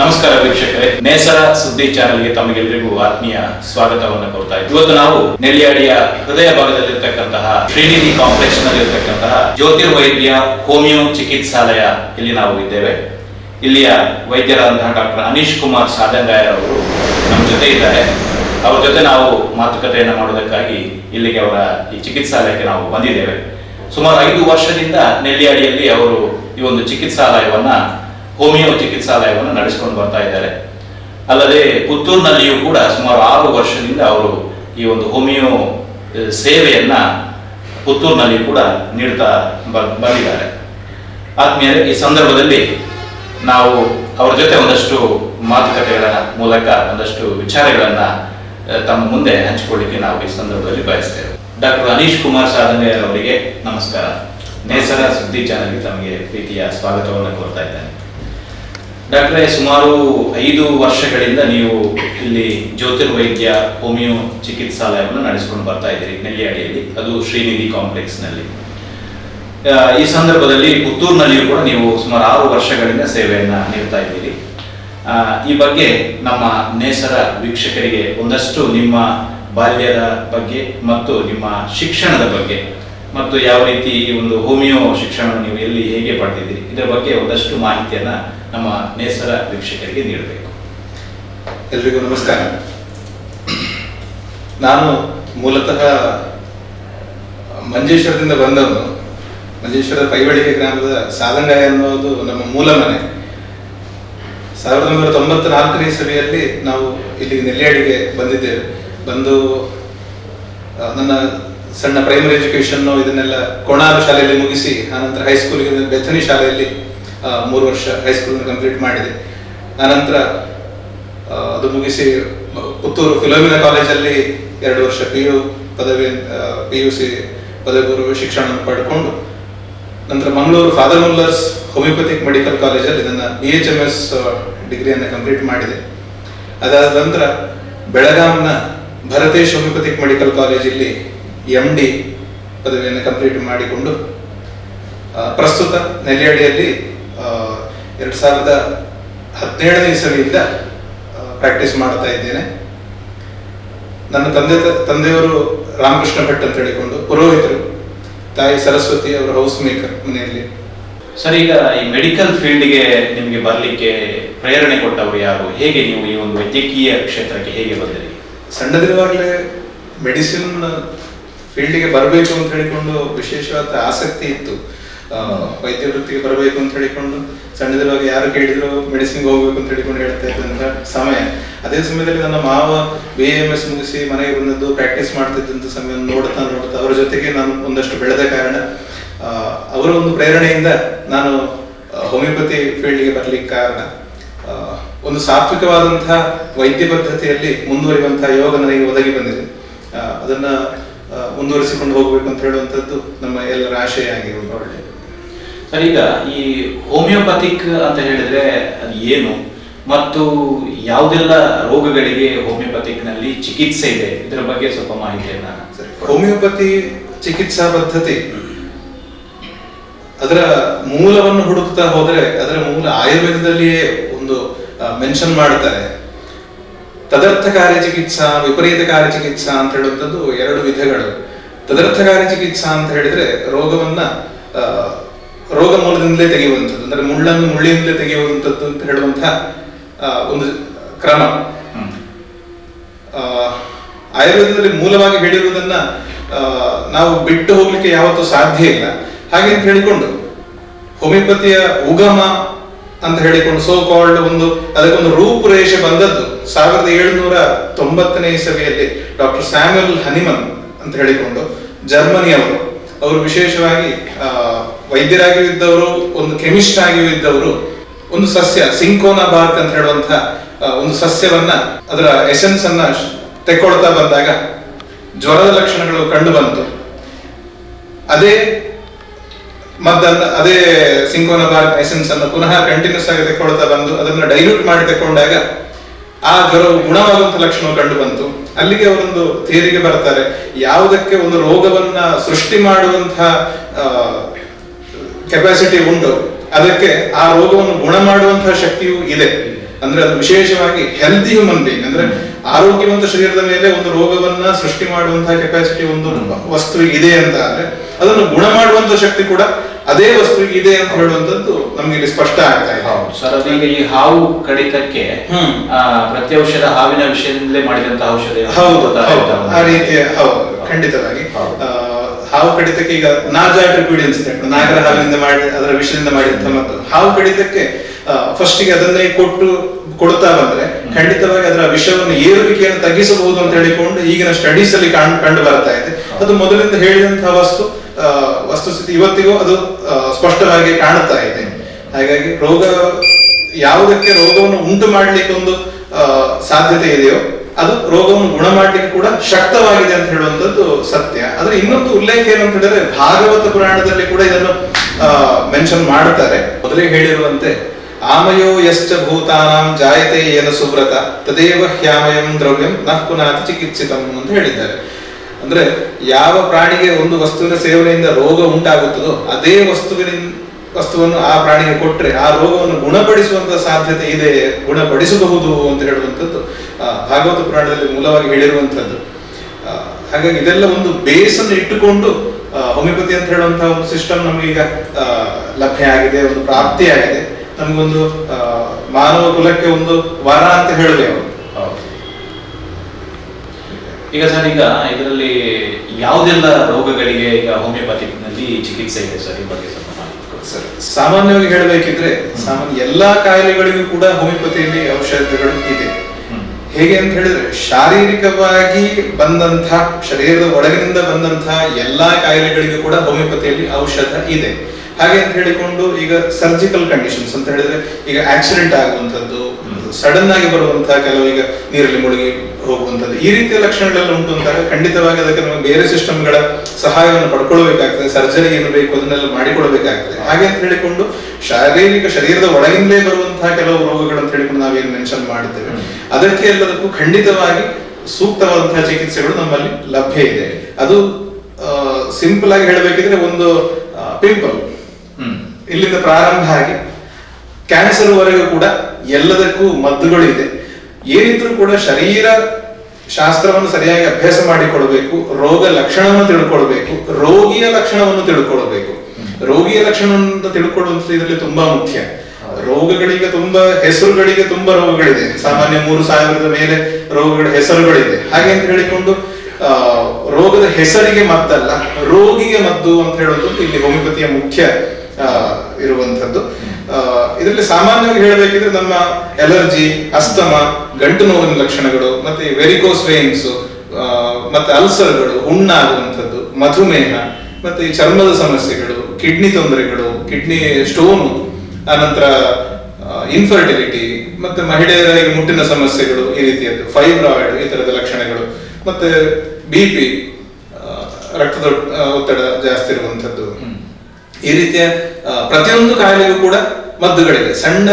ನಮಸ್ಕಾರ ವೀಕ್ಷಕರೇ. ನೇಸರ ಸುದ್ದಿ ಚಾನೆಲ್ಗೆ ತಮಗೆಲ್ಲರಿಗೂ ಆತ್ಮೀಯ ಸ್ವಾಗತವನ್ನು ಕೊಡ್ತಾ ಇದ್ದೀವಿ ಇವತ್ತು ನಾವು ನೆಲ್ಯಾಡಿಯ ಹೃದಯ ಭಾಗದಲ್ಲಿರ್ತಕ್ಕಂತಹ ಶ್ರೀನಿಧಿ ಕಾಂಪ್ಲೆಕ್ಸ್ ನಲ್ಲಿರ್ತಕ್ಕಂತಹ ಜ್ಯೋತಿರ್ವೈದ್ಯ ಹೋಮಿಯೋ ಚಿಕಿತ್ಸಾಲಯ ಇಲ್ಲಿ ನಾವು ಇದ್ದೇವೆ. ಇಲ್ಲಿಯ ವೈದ್ಯರಾದಂತಹ ಡಾಕ್ಟರ್ ಅನೀಶ್ ಕುಮಾರ್ ಸಾದಂಗಾಯರ್ ಅವರು ನಮ್ಮ ಜೊತೆ ಇದ್ದಾರೆ. ಅವ್ರ ಜೊತೆ ನಾವು ಮಾತುಕತೆಯನ್ನು ಮಾಡೋದಕ್ಕಾಗಿ ಇಲ್ಲಿಗೆ ಅವರ ಈ ಚಿಕಿತ್ಸಾಲಯಕ್ಕೆ ನಾವು ಬಂದಿದ್ದೇವೆ. ಸುಮಾರು ಐದು ವರ್ಷದಿಂದ ನೆಲ್ಯಾಡಿಯಲ್ಲಿ ಅವರು ಈ ಒಂದು ಚಿಕಿತ್ಸಾಲಯವನ್ನ ಹೋಮಿಯೋ ಚಿಕಿತ್ಸಾಲಯವನ್ನು ನಡೆಸಿಕೊಂಡು ಬರ್ತಾ ಇದ್ದಾರೆ. ಅಲ್ಲದೆ ಪುತ್ತೂರಿನಲ್ಲಿಯೂ ಕೂಡ ಸುಮಾರು ಆರು ವರ್ಷದಿಂದ ಅವರು ಈ ಒಂದು ಹೋಮಿಯೋ ಸೇವೆಯನ್ನ ಪುತ್ತೂರಿನಲ್ಲಿ ಕೂಡ ನೀಡ್ತಾ ಬಂದಿದ್ದಾರೆ. ಆದ್ಮೇಲೆ ಈ ಸಂದರ್ಭದಲ್ಲಿ ನಾವು ಅವರ ಜೊತೆ ಒಂದಷ್ಟು ಮಾತುಕತೆಗಳ ಮೂಲಕ ಒಂದಷ್ಟು ವಿಚಾರಗಳನ್ನ ತಮ್ಮ ಮುಂದೆ ಹಂಚಿಕೊಳ್ಳಿಕ್ಕೆ ನಾವು ಈ ಸಂದರ್ಭದಲ್ಲಿ ಬಯಸ್ತೇವೆ. ಡಾಕ್ಟರ್ ಅನೀಶ್ ಕುಮಾರ್ ಸಾಧನೆ ಅವರಿಗೆ ನಮಸ್ಕಾರ. ನೇಸರ ಸುದ್ದಿ ಚಾನಲ್ಗೆ ತಮಗೆ ಪ್ರೀತಿಯ ಸ್ವಾಗತವನ್ನು ಕೋರ್ತಾ ಇದ್ದೇನೆ. ಡಾಕ್ಟ್ರೇ, ಸುಮಾರು ಐದು ವರ್ಷಗಳಿಂದ ನೀವು ಇಲ್ಲಿ ಜ್ಯೋತಿರ್ವೈದ್ಯ, ಹೋಮಿಯೋ ಚಿಕಿತ್ಸಾಲಯವನ್ನು ನಡೆಸಿಕೊಂಡು ಬರ್ತಾ ಇದ್ದೀರಿ ನೆಲ್ಲಿಯಾಡಿಯಲ್ಲಿ ಅದು ಶ್ರೀನಿಧಿ ಕಾಂಪ್ಲೆಕ್ಸ್ನಲ್ಲಿ. ಈ ಸಂದರ್ಭದಲ್ಲಿ ಪುತ್ತೂರಿನಲ್ಲಿಯೂ ಕೂಡ ನೀವು ಸುಮಾರು ಆರು ವರ್ಷಗಳಿಂದ ಸೇವೆಯನ್ನು ನೀಡ್ತಾ ಇದ್ದೀರಿ. ಈ ಬಗ್ಗೆ ನಮ್ಮ ನೇಸರ ವೀಕ್ಷಕರಿಗೆ ಒಂದಷ್ಟು ನಿಮ್ಮ ಬಾಲ್ಯದ ಬಗ್ಗೆ ಮತ್ತು ನಿಮ್ಮ ಶಿಕ್ಷಣದ ಬಗ್ಗೆ ಮತ್ತು ಯಾವ ರೀತಿ ಈ ಒಂದು ಹೋಮಿಯೋ ಶಿಕ್ಷಣ ನೀವು ಎಲ್ಲಿ ಹೇಗೆ ಪಡೆದಿದ್ದೀರಿ? ಇದರ ಬಗ್ಗೆ ಒಂದಷ್ಟು ಮಾಹಿತಿಯನ್ನ ನಮ್ಮ ನೇಸರ ವೀಕ್ಷಕರಿಗೆ ನೀಡಬೇಕು. ಎಲ್ರಿಗೂ ನಮಸ್ಕಾರ. ನಾನು ಮೂಲತಃ ಮಂಜೇಶ್ವರದಿಂದ ಬಂದವನು. ಮಂಜೇಶ್ವರದ ಪೈವಳಿಕೆ ಗ್ರಾಮದ ಸಾಲಂಗ ಅನ್ನೋದು ನಮ್ಮ ಮೂಲ ಮನೆ. ಸಾವಿರದ ಒಂಬೈನೂರ ತೊಂಬತ್ತ ನಾಲ್ಕನೇ ಸಭೆಯಲ್ಲಿ ನಾವು ಇಲ್ಲಿಗೆ ನೆಲ್ಯಾಡಿಗೆ ಬಂದಿದ್ದೇವೆ. ಬಂದು ನನ್ನ ಸಣ್ಣ ಪ್ರೈಮರಿ ಎಜುಕೇಶನ್ ಇದನ್ನೆಲ್ಲ ಕೋಣಾರು ಶಾಲೆಯಲ್ಲಿ ಮುಗಿಸಿ, ಆನಂತರ ಹೈಸ್ಕೂಲಿಗೆ ಬೆಥನಿ ಶಾಲೆಯಲ್ಲಿ ಮೂರು ವರ್ಷ ಹೈಸ್ಕೂಲ್ ಕಂಪ್ಲೀಟ್ ಮಾಡಿದೆ. ಆನಂತರ ಅದು ಮುಗಿಸಿ ಪುತ್ತೂರು ಫಿಲೋಮಿನ ಕಾಲೇಜಲ್ಲಿ ಎರಡು ವರ್ಷ ಪಿ ಯು ಪದವಿ ಪಿ ಯು ಸಿ ಪದವಿ ಪೂರ್ವ ಶಿಕ್ಷಣವನ್ನು ಪಡ್ಕೊಂಡು, ನಂತರ Mangaluru father Muller's homoeopathic medical ಕಾಲೇಜಲ್ಲಿ ನನ್ನ ಬಿ ಎಚ್ ಎಂ ಎಸ್ ಡಿಗ್ರಿಯನ್ನು ಕಂಪ್ಲೀಟ್ ಮಾಡಿದೆ. ಅದಾದ ನಂತರ ಬೆಳಗಾಂನ ಭರತೇಶ್ ಹೋಮಿಯೋಪತಿಕ್ ಮೆಡಿಕಲ್ ಕಾಲೇಜಲ್ಲಿ ಎಂ ಡಿ ಪದವಿಯನ್ನು ಕಂಪ್ಲೀಟ್ ಮಾಡಿಕೊಂಡು ಪ್ರಸ್ತುತ ನೆಲೆಯಡಿಯಲ್ಲಿ ಎರಡು ಸಾವಿರದ ಹದಿನೇಳನೇ ಇಸವಿಯಿಂದ ಪ್ರಾಕ್ಟೀಸ್ ಮಾಡ್ತಾ ಇದ್ದೇನೆ. ನನ್ನ ತಂದೆ ತಂದೆಯವರು ರಾಮಕೃಷ್ಣ ಭಟ್ ಅಂತ ಹೇಳಿಕೊಂಡು ಪುರೋಹಿತರು ತಾಯಿ ಸರಸ್ವತಿ ಅವರ ಹೌಸ್ ಮೇಕರ್ ಮನೆಯಲ್ಲಿ. ಸರ್ ಈಗ ಈ ಮೆಡಿಕಲ್ ಫೀಲ್ಡ್ಗೆ ನಿಮಗೆ ಬರಲಿಕ್ಕೆ ಪ್ರೇರಣೆ ಕೊಟ್ಟವರು ಯಾರು? ಹೇಗೆ ನೀವು ಈ ಒಂದು ವೈದ್ಯಕೀಯ ಕ್ಷೇತ್ರಕ್ಕೆ ಹೇಗೆ ಬಂದಿರಿ? ಸಣ್ಣದಿರುವಾಗಲೇ ಮೆಡಿಸಿನ್ ಫೀಲ್ಡಿಗೆ ಬರಬೇಕು ಅಂತ ಹೇಳಿಕೊಂಡು ವಿಶೇಷವಾದ ಆಸಕ್ತಿ ಇತ್ತು. ವೈದ್ಯ ವೃತ್ತಿಗೆ ಬರಬೇಕು ಅಂತ ಹೇಳಿಕೊಂಡು ಸಣ್ಣದಿರುವಾಗ ಯಾರು ಕೇಳಿದ್ರು ಮೆಡಿಸಿನ್ಗೆ ಹೋಗ್ಬೇಕು ಅಂತ ಹೇಳಿಕೊಂಡು ಹೇಳ್ತಾ ಇದ್ದಂತ ಸಮಯ. ಅದೇ ಸಮಯದಲ್ಲಿ ನನ್ನ ಮಾವ ಬಿ ಎಂ ಎಸ್ ಮುಗಿಸಿ ಮನೆಗೆ ಬಂದದ್ದು ಪ್ರಾಕ್ಟೀಸ್ ಮಾಡ್ತಿದ್ದಂಥ ಸಮಯ ನೋಡ್ತಾ ನೋಡ್ತಾ ಅವರ ಜೊತೆಗೆ ನಾನು ಒಂದಷ್ಟು ಬೆಳೆದ ಕಾರಣ ಅವರ ಒಂದು ಪ್ರೇರಣೆಯಿಂದ ನಾನು ಹೋಮಿಯೋಪತಿ ಫೀಲ್ಡ್ಗೆ ಬರಲಿಕ್ಕೆ ಕಾರಣ. ಒಂದು ಸಾತ್ವಿಕವಾದಂತಹ ವೈದ್ಯ ಪದ್ಧತಿಯಲ್ಲಿ ಮುಂದುವರಿಯುವಂತಹ ಯೋಗ ನನಗೆ ಒದಗಿ ಬಂದಿದೆ. ಅದನ್ನ ಮುಂದುವರಿಸಿಕೊಂಡು ಹೋಗ್ಬೇಕು ಅಂತ ಹೇಳುವಂಥದ್ದು ನಮ್ಮ ಎಲ್ಲರ ಆಶಯ ಆಗಿರುವುದು ಒಳ್ಳೆಯದು ಸರ್ ಈಗ ಈ ಹೋಮಿಯೋಪತಿಕ್ ಅಂತ ಹೇಳಿದ್ರೆ ಅದು ಏನು? ಮತ್ತು ಯಾವುದೆಲ್ಲ ರೋಗಗಳಿಗೆ ಹೋಮಿಯೋಪತಿಕ್ನಲ್ಲಿ ಚಿಕಿತ್ಸೆ ಇದೆ? ಇದರ ಬಗ್ಗೆ ಸ್ವಲ್ಪ ಮಾಹಿತಿಯನ್ನ ಸರಿ. ಹೋಮಿಯೋಪತಿ ಚಿಕಿತ್ಸಾ ಪದ್ಧತಿ. ಅದರ ಮೂಲವನ್ನು ಹುಡುಕ್ತಾ ಹೋದ್ರೆ ಅದರ ಮೂಲ ಆಯುರ್ವೇದದಲ್ಲಿಯೇ ಒಂದು ಮೆನ್ಷನ್ ಮಾಡ್ತಾರೆ. ತದರ್ಥಕಾರಿ ಚಿಕಿತ್ಸಾ ವಿಪರೀತಕಾರಿ ಚಿಕಿತ್ಸಾ ಅಂತ ಹೇಳುವಂಥದ್ದು ಎರಡು ವಿಧಗಳು. ತದರ್ಥಕಾರಿ ಚಿಕಿತ್ಸಾ ಅಂತ ಹೇಳಿದ್ರೆ ರೋಗವನ್ನ ರೋಗ ಮೂಲದಿಂದಲೇ ತೆಗೆಯುವಂಥದ್ದು. ಅಂದ್ರೆ ಮುಳ್ಳನ್ನು ಮುಳ್ಳಿಯಿಂದಲೇ ತೆಗೆಯುವಂಥದ್ದು ಅಂತ ಹೇಳುವಂತಹ ಒಂದು ಕ್ರಮ. ಆಯುರ್ವೇದದಲ್ಲಿ ಮೂಲವಾಗಿ ಹೇಳಿರುವುದನ್ನ ನಾವು ಬಿಟ್ಟು ಹೋಗ್ಲಿಕ್ಕೆ ಯಾವತ್ತೂ ಸಾಧ್ಯ ಇಲ್ಲ. ಹಾಗೆ ಅಂತ ಹೇಳಿಕೊಂಡು ಹೋಮಿಯೋಪತಿಯ ಉಗಮ ಅಂತ ಹೇಳಿಕೊಂಡು ಸೋ ಕಾಲ್ಡ್ ಒಂದು, ಅದಕ್ಕೊಂದು ರೂಪುರೇಷೆ ಬಂದದ್ದು ಸಾವಿರದ ಏಳುನೂರ ತೊಂಬತ್ತನೇ ಇಸವಿಯಲ್ಲಿ ಡಾಕ್ಟರ್ ಸ್ಯಾಮ್ಯುಯಲ್ ಹನಿಮನ್ ಅಂತ ಹೇಳಿಕೊಂಡು ಜರ್ಮನಿಯವರು, ಅವರು ವಿಶೇಷವಾಗಿ ವೈದ್ಯರಾಗಿಯೂ ಇದ್ದವರು, ಒಂದು ಕೆಮಿಸ್ಟ್ ಆಗಿಯೂ ಇದ್ದವರು, ಒಂದು ಸಸ್ಯ ಸಿಂಕೋನಾ ಬಾರ್ಕ್ ಅಂತ ಹೇಳುವಂತಹ ಒಂದು ಸಸ್ಯವನ್ನ, ಅದರ ಎಸೆನ್ಸ್ ಅನ್ನ ತೆಕ್ಕೊಳ್ತಾ ಬಂದಾಗ ಜ್ವರದ ಲಕ್ಷಣಗಳು ಕಂಡು ಬಂತು. ಅದೇ ಮದ್ದನ್ನ ಅದೇ ಸಿಂಕೋನಬಾರ್ ಎಸೆನ್ಸ್ ಅನ್ನು ಪುನಃ ಕಂಟಿನ್ಯೂಸ್ ಆಗಿ ತೆಕ್ಕೊಳ್ತಾ ಬಂದು ಅದನ್ನ ಡೈಲ್ಯೂಟ್ ಮಾಡಿ ತೆಕ್ಕೊಂಡಾಗ ಆ ಜ್ವರವು ಗುಣವಾಗುವಂತ ಲಕ್ಷಣ ಕಂಡು ಬಂತು. ಅಲ್ಲಿಗೆ ಅವರೊಂದು ಥಿಯರಿಗೆ ಬರ್ತಾರೆ. ಯಾವುದಕ್ಕೆ ಒಂದು ರೋಗವನ್ನ ಸೃಷ್ಟಿ ಮಾಡುವಂತಹ ಕೆಪಾಸಿಟಿ ಉಂಟು ಅದಕ್ಕೆ ಆ ರೋಗವನ್ನು ಗುಣ ಮಾಡುವಂತಹ ಶಕ್ತಿಯೂ ಇದೆ. ಅಂದ್ರೆ ಅದು ವಿಶೇಷವಾಗಿ ಹೆಲ್ದಿ ಹ್ಯೂಮನ್ ಬೀಯಿಂಗ್ ಅಂದ್ರೆ ಆರೋಗ್ಯವಂತ ಶರೀರದ ಮೇಲೆ ಒಂದು ರೋಗವನ್ನ ಸೃಷ್ಟಿ ಮಾಡುವಂತಹ ಕೆಪಾಸಿಟಿ ಒಂದು ವಸ್ತು ಇದೆ ಅಂತ ಆದ್ರೆ ಅದನ್ನು ಗುಣ ಮಾಡುವಂತ ಶಕ್ತಿ ಕೂಡ ಅದೇ ವಸ್ತುವಿಗೆ ಇದೆ ಅಂತ ಹೇಳುವಂತದ್ದು ನಮ್ಗೆ ಇಲ್ಲಿ ಸ್ಪಷ್ಟ ಆಗ್ತಾ ಇದೆ. ಹೌದು. ಸರ್ ಅದೀಗ ಈ ಹಾವು ಕಡಿತಕ್ಕೆ ಹ್ಮ್. ಆ, ಔಷಧ ಹಾವಿನ ವಿಷಯದಿಂದಲೇ ಮಾಡಿದಂತಹ ಔಷಧ ಹೌದು. ಆ ರೀತಿಯ ಹೌದು ಖಂಡಿತವಾಗಿ. ಹಾವು ಕಡಿತಕ್ಕೆ ಈಗ ನಾಜಾ ಇನ್ಸಿಡೆಂಟ್ ನಾಗರ ಹಾವಿನಿಂದ ಮಾಡಿ ಅದರ ವಿಷಯದಿಂದ ಮಾಡಿದಂತ ಮತ್ತು ಹಾವು ಕಡಿತಕ್ಕೆ ಫಸ್ಟ್ಗೆ ಅದನ್ನೇ ಕೊಟ್ಟು ಕೊಡ್ತಾ ಬಂದ್ರೆ ಖಂಡಿತವಾಗಿ ಅದರ ವಿಷಯವನ್ನು ಏರುವಿಕೆಯನ್ನು ತಗ್ಗಿಸಬಹುದು ಅಂತ ಹೇಳಿಕೊಂಡು ಈಗಿನ ಸ್ಟಡೀಸ್ ಅಲ್ಲಿ ಕಾಣ್- ಕಂಡು ಬರ್ತಾ ಇದೆ. ಅದು ಮೊದಲಿಂದ ಹೇಳಿದಂತಹ ವಸ್ತು ವಸ್ತುಸ್ಥಿತಿ ಇವತ್ತಿಗೂ ಅದು ಸ್ಪಷ್ಟವಾಗಿ ಕಾಣುತ್ತಾ ಇದೆ. ಹಾಗಾಗಿ ರೋಗ, ಯಾವುದಕ್ಕೆ ರೋಗವನ್ನು ಉಂಟು ಮಾಡಲಿಕ್ಕೆ ಒಂದು ಸಾಧ್ಯತೆ ಇದೆಯೋ, ಅದು ರೋಗವನ್ನು ಗುಣ ಮಾಡ್ಲಿಕ್ಕೆ ಕೂಡ ಶಕ್ತವಾಗಿದೆ ಅಂತ ಹೇಳುವಂತದ್ದು ಸತ್ಯ. ಆದ್ರೆ ಇನ್ನೊಂದು ಉಲ್ಲೇಖ ಏನು ಅಂತ ಹೇಳಿದ್ರೆ ಭಾಗವತ ಪುರಾಣದಲ್ಲಿ ಕೂಡ ಇದನ್ನು ಮೆನ್ಷನ್ ಮಾಡುತ್ತಾರೆ ಮೊದಲೇ ಹೇಳಿರುವಂತೆ ಆಮಯೋ ಯಶ್ಚ ಭೂತಾನಾಂ ಜಾಯತೆ ಏನ ಸುವ್ರತ, ತದೇವ ಹ್ಯಾಮಯಂ ದ್ರವ್ಯಂ ನಃ ಪುನಾತಿ ಚಿಕಿತ್ಸಿತಂ ಅಂತ ಹೇಳಿದ್ದಾರೆ. ಅಂದ್ರೆ ಯಾವ ಪ್ರಾಣಿಗೆ ಒಂದು ವಸ್ತುವಿನ ಸೇವನೆಯಿಂದ ರೋಗ ಉಂಟಾಗುತ್ತದೋ ಅದೇ ವಸ್ತುವಿನ ವಸ್ತುವನ್ನು ಆ ಪ್ರಾಣಿಗೆ ಕೊಟ್ಟರೆ ಆ ರೋಗವನ್ನು ಗುಣಪಡಿಸುವಂತ ಸಾಧ್ಯತೆ ಇದೆ, ಗುಣಪಡಿಸಬಹುದು ಅಂತ ಹೇಳುವಂಥದ್ದು ಭಾಗವತ ಪುರಾಣದಲ್ಲಿ ಮೂಲವಾಗಿ ಹೇಳಿರುವಂಥದ್ದು. ಹಾಗಾಗಿ ಇದೆಲ್ಲ ಒಂದು ಬೇಸ್ ಅನ್ನು ಇಟ್ಟುಕೊಂಡು ಹೋಮಿಯೋಪತಿ ಅಂತ ಹೇಳುವಂತಹ ಒಂದು ಸಿಸ್ಟಮ್ ನಮಗೀಗ ಲಭ್ಯ ಆಗಿದೆ, ಒಂದು ಪ್ರಾಪ್ತಿಯಾಗಿದೆ. ನಮಗೊಂದು ಆ, ಮಾನವ ಕುಲಕ್ಕೆ ಒಂದು ವರ ಅಂತ ಹೇಳಿದೆ. ಈಗ ಸರ್ ಈಗ ಇದರಲ್ಲಿ ಯಾವುದೆಲ್ಲ ರೋಗಗಳಿಗೆ ಈಗ ಹೋಮಿಯೋಪತಿಕ್ನಲ್ಲಿ ಚಿಕಿತ್ಸೆ ಇದೆ ಸರ್ ಈ ಬಗ್ಗೆ ಸ್ವಲ್ಪ ಸರ್ ಸಾಮಾನ್ಯವಾಗಿ ಹೇಳಬೇಕಿದ್ರೆ ಸಾಮಾನ್ಯ ಎಲ್ಲಾ ಕಾಯಿಲೆಗಳಿಗೂ ಕೂಡ ಹೋಮಿಯೋಪತಿಯಲ್ಲಿ ಔಷಧಗಳು ಇದೆ. ಹೇಗೆ ಅಂತ ಹೇಳಿದ್ರೆ ಶಾರೀರಿಕವಾಗಿ ಬಂದಂತಹ ಶರೀರದ ಒಳಗಿನಿಂದ ಬಂದಂತಹ ಎಲ್ಲಾ ಕಾಯಿಲೆಗಳಿಗೂ ಕೂಡ ಹೋಮಿಯೋಪತಿಯಲ್ಲಿ ಔಷಧ ಇದೆ. ಹಾಗೆ ಅಂತ ಹೇಳಿಕೊಂಡು ಈಗ ಸರ್ಜಿಕಲ್ ಕಂಡೀಷನ್ಸ್ ಅಂತ ಹೇಳಿದ್ರೆ ಈಗ ಆಕ್ಸಿಡೆಂಟ್ ಆಗುವಂಥದ್ದು ಸಡನ್ ಆಗಿ ಬರುವಂತಹ ಕೆಲವು ಈಗ ನೀರಲ್ಲಿ ಮುಳುಗಿ ಹೋಗುವಂಥದ್ದು, ಈ ರೀತಿಯ ಲಕ್ಷಣಗಳೆಲ್ಲ ಉಂಟು ಅಂದಾಗ ಖಂಡಿತವಾಗಿ ಅದಕ್ಕೆ ನಮಗೆ ಬೇರೆ ಸಿಸ್ಟಮ್ಗಳ ಸಹಾಯವನ್ನು ಪಡ್ಕೊಳ್ಬೇಕಾಗ್ತದೆ ಸರ್ಜರಿ ಏನು ಬೇಕು ಅದನ್ನೆಲ್ಲ ಮಾಡಿಕೊಳ್ಬೇಕಾಗ್ತದೆ ಹಾಗೆ ಅಂತ ಹೇಳಿಕೊಂಡು ಶಾರೀರಿಕ ಶರೀರದ ಒಳಗಿಂದಲೇ ಬರುವಂತಹ ಕೆಲವು ರೋಗಗಳು ಅಂತ ಹೇಳಿಕೊಂಡು ನಾವೇನು ಮೆನ್ಷನ್ ಮಾಡ್ತೇವೆ. ಅದಕ್ಕೆ ಎಲ್ಲದಕ್ಕೂ ಖಂಡಿತವಾಗಿ ಸೂಕ್ತವಾದಂತಹ ಚಿಕಿತ್ಸೆಗಳು ನಮ್ಮಲ್ಲಿ ಲಭ್ಯ ಇದೆ. ಅದು ಸಿಂಪಲ್ ಆಗಿ ಹೇಳಬೇಕಿದ್ರೆ ಒಂದು ಪಿಂಪಲ್ ಇಲ್ಲಿಂದ ಪ್ರಾರಂಭ ಆಗಿ ಕ್ಯಾನ್ಸರ್ ವರೆಗೂ ಕೂಡ ಎಲ್ಲದಕ್ಕೂ ಮದ್ದುಗಳು ಇದೆ. ಏನಿದ್ರೂ ಕೂಡ ಶರೀರ ಶಾಸ್ತ್ರವನ್ನು ಸರಿಯಾಗಿ ಅಭ್ಯಾಸ ಮಾಡಿಕೊಳ್ಬೇಕು ರೋಗ ಲಕ್ಷಣವನ್ನು ತಿಳ್ಕೊಳ್ಬೇಕು ರೋಗಿಯ ಲಕ್ಷಣವನ್ನು ತಿಳ್ಕೊಳ್ಬೇಕು. ರೋಗಿಯ ಲಕ್ಷಣವನ್ನು ತಿಳ್ಕೊಳ್ಳುವಂತ ಇದರಲ್ಲಿ ತುಂಬಾ ಮುಖ್ಯ. ರೋಗಗಳಿಗೆ ತುಂಬಾ ಹೆಸರುಗಳಿಗೆ ತುಂಬಾ ರೋಗಗಳಿದೆ. ಸಾಮಾನ್ಯ ಮೂರು ಸಾವಿರದ ಮೇಲೆ ರೋಗಗಳ ಹೆಸರುಗಳಿದೆ. ಹಾಗೆ ಅಂತ ಹೇಳಿಕೊಂಡು ಆ, ರೋಗದ ಹೆಸರಿಗೆ ಮದ್ದಲ್ಲ ರೋಗಿಗೆ ಮದ್ದು ಅಂತ ಹೇಳೋದು ಇಲ್ಲಿ ಹೋಮಿಯೋಪತಿಯ ಮುಖ್ಯ ಆ, ಇದರಲ್ಲಿ ಸಾಮಾನ್ಯವಾಗಿ ಹೇಳಬೇಕಿದ್ರೆ ನಮ್ಮ ಎಲರ್ಜಿ ಅಸ್ತಮ ಗಂಟು ನೋವಿನ ಲಕ್ಷಣಗಳು ಮತ್ತೆ ವೆರಿಕೋಸ್ ವೇನ್ಸ್ ಮತ್ತೆ ಅಲ್ಸರ್ಗಳು ಹುಣ್ಣಾಗುವಂಥದ್ದು ಮಧುಮೇಹ ಮತ್ತೆ ಚರ್ಮದ ಸಮಸ್ಯೆಗಳು ಕಿಡ್ನಿ ತೊಂದರೆಗಳು ಕಿಡ್ನಿ ಸ್ಟೋನು ಆನಂತರ ಇನ್ಫರ್ಟಿಲಿಟಿ ಮತ್ತೆ ಮಹಿಳೆಯರ ಮುಟ್ಟಿನ ಸಮಸ್ಯೆಗಳು ಈ ರೀತಿಯದ್ದು ಫೈಬ್ರಾಯ್ಡ್ ಈ ತರದ ಲಕ್ಷಣಗಳು ಮತ್ತೆ ಬಿ ಪಿ ರಕ್ತದ ಒತ್ತಡ ಜಾಸ್ತಿ ಇರುವಂತದ್ದು. ಈ ರೀತಿಯ ಪ್ರತಿಯೊಂದು ಕಾಯಿಲೆಗೂ ಕೂಡ ಮದ್ದುಗಳಿವೆ. ಸಣ್ಣ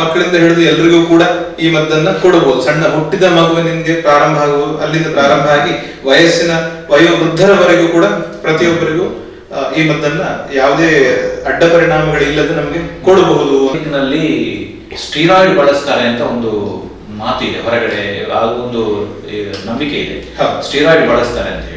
ಮಕ್ಕಳಿಂದ ಹಿಡಿದು ಎಲ್ರಿಗೂ ಕೂಡ ಈ ಮದ್ದನ್ನ ಕೊಡಬಹುದು. ಸಣ್ಣ ಹುಟ್ಟಿದ ಮಗುವಿನಿಂದ ಪ್ರಾರಂಭ ಆಗುವ ಅಲ್ಲಿಂದ ಪ್ರಾರಂಭ ಆಗಿ ವಯಸ್ಸಿನ ವಯೋವೃದ್ಧರವರೆಗೂ ಕೂಡ ಪ್ರತಿಯೊಬ್ಬರಿಗೂ ಈ ಮದ್ದನ್ನ ಯಾವುದೇ ಅಡ್ಡ ಪರಿಣಾಮಗಳಿಲ್ಲದೆ ನಮಗೆ ಕೊಡಬಹುದು. ಅಲ್ಲಿ ಸ್ಟೀರಾಯ್ಡ್ ಬಳಸ್ತಾರೆ ಅಂತ ಒಂದು ಮಾತಿದೆ ಇದೆ ಹೊರಗಡೆ ಒಂದು ನಂಬಿಕೆ ಇದೆ. ಸ್ಟೀರಾಯ್ಡ್ ಬಳಸ್ತಾರೆ ಅಂತ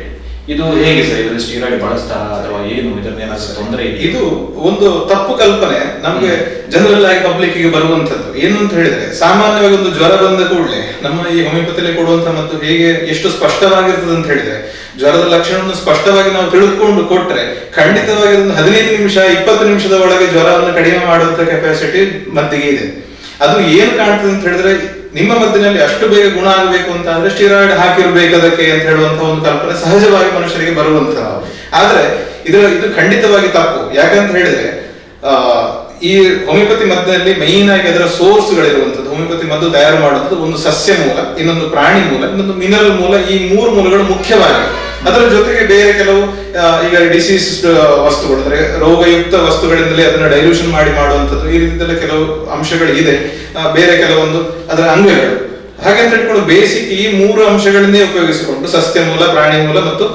ಇದು ಹೇಗೆ ಸರ್ ಇದನ್ನ ಸ್ಟೀರಾಯ್ಡ್ ಬಳಸ್ತಾ ಅಥವಾ ಏನು ಇದರಿಂದ ಏನಾದ್ರು ತೊಂದರೆ ಇದೆ ಇದು ಒಂದು ತಪ್ಪು ಕಲ್ಪನೆ. ನಮ್ಗೆ ಜನರಲ್ ಆಗಿ ಪಬ್ಲಿಕ್ಗೆ ಬರುವಂತದ್ದು ಏನು ಅಂತ ಹೇಳಿದ್ರೆ ಸಾಮಾನ್ಯವಾಗಿ ಒಂದು ಜ್ವರ ಬಂದ ಕೂಡಲೇ ನಮ್ಮ ಈ ಹೋಮಿಯೋಪತಿಯಲ್ಲಿ ಕೊಡುವಂತ ಮತ್ತು ಹೇಗೆ ಎಷ್ಟು ಸ್ಪಷ್ಟವಾಗಿರ್ತದೆ ಅಂತ ಹೇಳಿದ್ರೆ ಜ್ವರದ ಲಕ್ಷಣವನ್ನು ಸ್ಪಷ್ಟವಾಗಿ ನಾವು ತಿಳ್ಕೊಂಡು ಕೊಟ್ರೆ ಖಂಡಿತವಾಗಿ ಒಂದು ಹದಿನೈದು ನಿಮಿಷ ಇಪ್ಪತ್ತು ನಿಮಿಷದ ಒಳಗೆ ಜ್ವರವನ್ನು ಕಡಿಮೆ ಮಾಡುವಂತ ಕೆಪಾಸಿಟಿ ಮದ್ದಿಗೆ ಇದೆ. ಅದು ಏನು ಕಾಣ್ತದೆ ಅಂತ ಹೇಳಿದ್ರೆ ನಿಮ್ಮ ಮದ್ದಿನಲ್ಲಿ ಅಷ್ಟು ಬೇಗ ಗುಣ ಆಗಬೇಕು ಅಂತ ಅಂದ್ರೆ ಸ್ಟಿರಾಯ್ಡ್ ಹಾಕಿರ್ಬೇಕು ಅದಕ್ಕೆ ಅಂತ ಹೇಳುವಂತ ಒಂದು ಕಲ್ಪನೆ ಸಹಜವಾಗಿ ಮನುಷ್ಯರಿಗೆ ಬರುವಂತಹ ಆದ್ರೆ ಇದರ ಇದು ಖಂಡಿತವಾಗಿ ತಪ್ಪು. ಯಾಕಂತ ಹೇಳಿದ್ರೆ ಈ ಹೋಮಿಯೋಪತಿ ಮದ್ದಿನಲ್ಲಿ ಮೈನ್ ಆಗಿ ಅದರ ಸೋರ್ಸ್ ಗಳಿರುವಂತದ್ದು ಹೋಮಿಯೋಪತಿ ಮದ್ದು ತಯಾರು ಮಾಡುವಂಥದ್ದು ಒಂದು ಸಸ್ಯ ಮೂಲ, ಇನ್ನೊಂದು ಪ್ರಾಣಿ ಮೂಲ, ಇನ್ನೊಂದು ಮಿನರಲ್ ಮೂಲ, ಈ ಮೂರು ಮೂಲಗಳು ಮುಖ್ಯವಾಗಿವೆ. ಅದರ ಜೊತೆಗೆ ಬೇರೆ ಕೆಲವು ಈಗ ಡಿಸೀಸ್ ವಸ್ತುಗಳು, ಅಂದ್ರೆ ರೋಗಯುಕ್ತ ವಸ್ತುಗಳಿಂದಲೇ ಅದನ್ನ ಡೈಲ್ಯೂಷನ್ ಮಾಡಿ ಮಾಡುವಂಥದ್ದು ಈ ರೀತಿಯಲ್ಲ ಕೆಲವು ಅಂಶಗಳು ಇದೆ. ಬೇರೆ ಕೆಲವೊಂದು ಅದರ ಅಂಗಗಳು. ಹಾಗೆ ಅಂತ ಹೇಳ್ಕೊಂಡು ಬೇಸಿಕ್ ಈ ಮೂರು ಅಂಶಗಳನ್ನೇ ಉಪಯೋಗಿಸಿಕೊಂಡು ಸಸ್ಯ ಮೂಲ, ಪ್ರಾಣಿ ಮೂಲ ಮತ್ತು